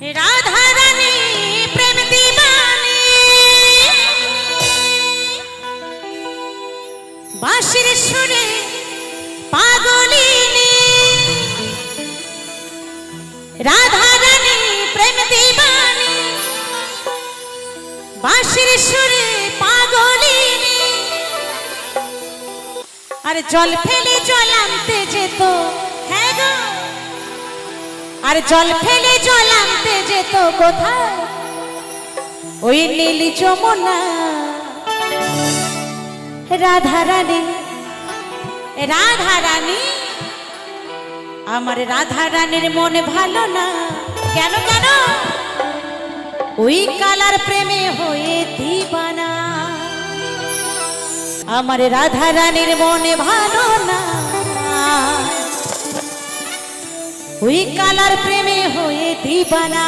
রাধা প্রেম দিবানী। বাঁশির সুরে পাগলিনী। প্রেম দিবানী। বাঁশির সুরে পাগলিনী। আর জল ফেলে জল আনতে যেত। আর জল ফেলে জল আনতে যেত কোথায়? ওই নীলি যমুনা। রাধা রানী রাধা রানী আমার রাধা রানীর মনে ভালো না। কেন কেন? ওই কালার প্রেমে হয়ে দিবানা। আমার রাধা রানীর মনে ভালো না। ওই কালার প্রেমে হয়ে দিবানা।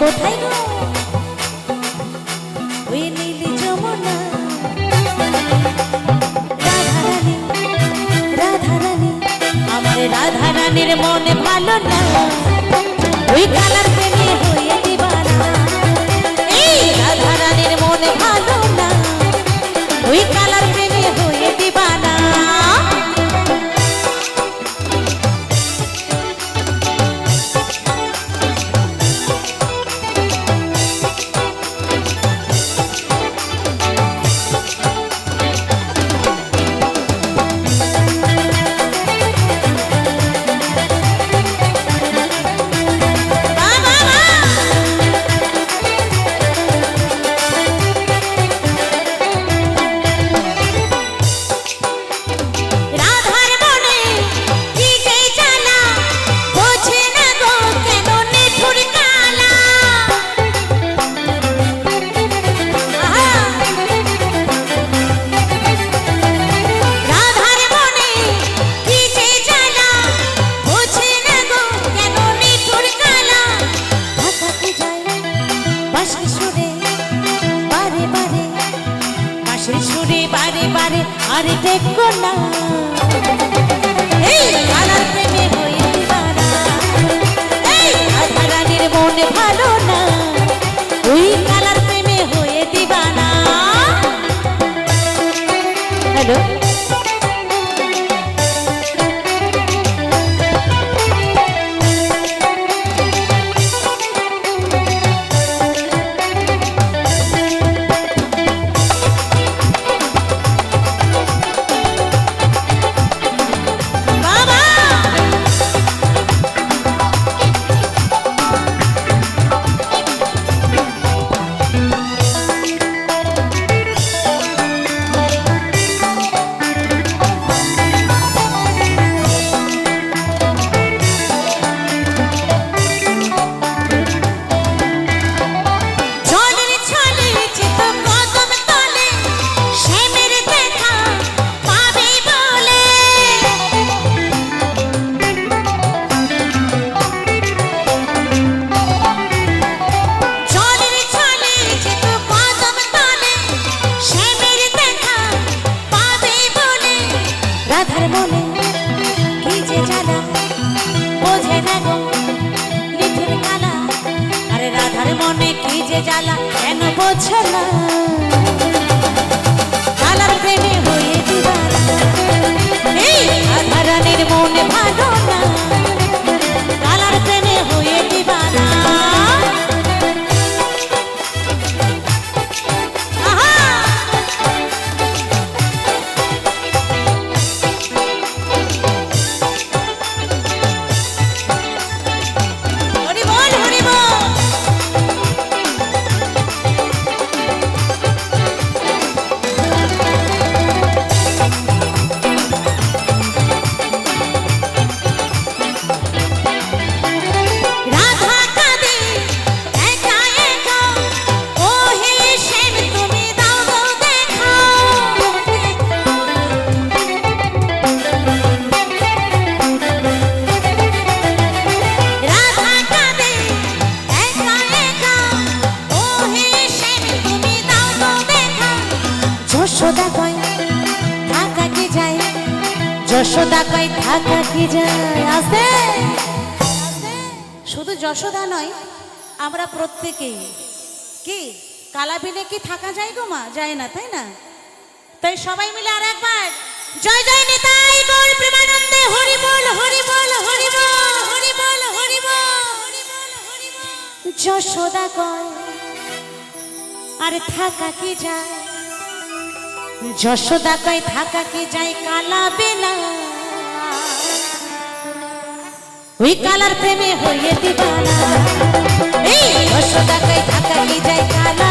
কোথায় গো ওই নীলি যমুনা। রাধা রানী আমার রাধা মনে ভালো না। ওই কালার বারে আরে দেখো না। এই প্রেমে হয়ে দিবানা এই মনে ভালো বোঝো হয়ে রাধা মনে ভালো যশোদা কয় থাকা কি যায়? যশোদা কয় থাকা কি যায়? আছে? শুধু যশোদা নয়, আমরা প্রত্যেকেই। কি? কালাবিনে কি থাকা যায় গো মা? যায় না, তাই না? তাই সবাই মিলে আর একবার, জয় জয় নেতাই বল প্রেমানন্দে। হরি বল হরি বল হরি বল হরি বল হরি বল যশোদা কয়, আর থাকা কি যায়? যশোদা কয় থাকা কি যাই কালা বেলা ওই কালার প্রেমে হইয়ে দিবানা এই যশোদা কয় থাকা কি যাই কালা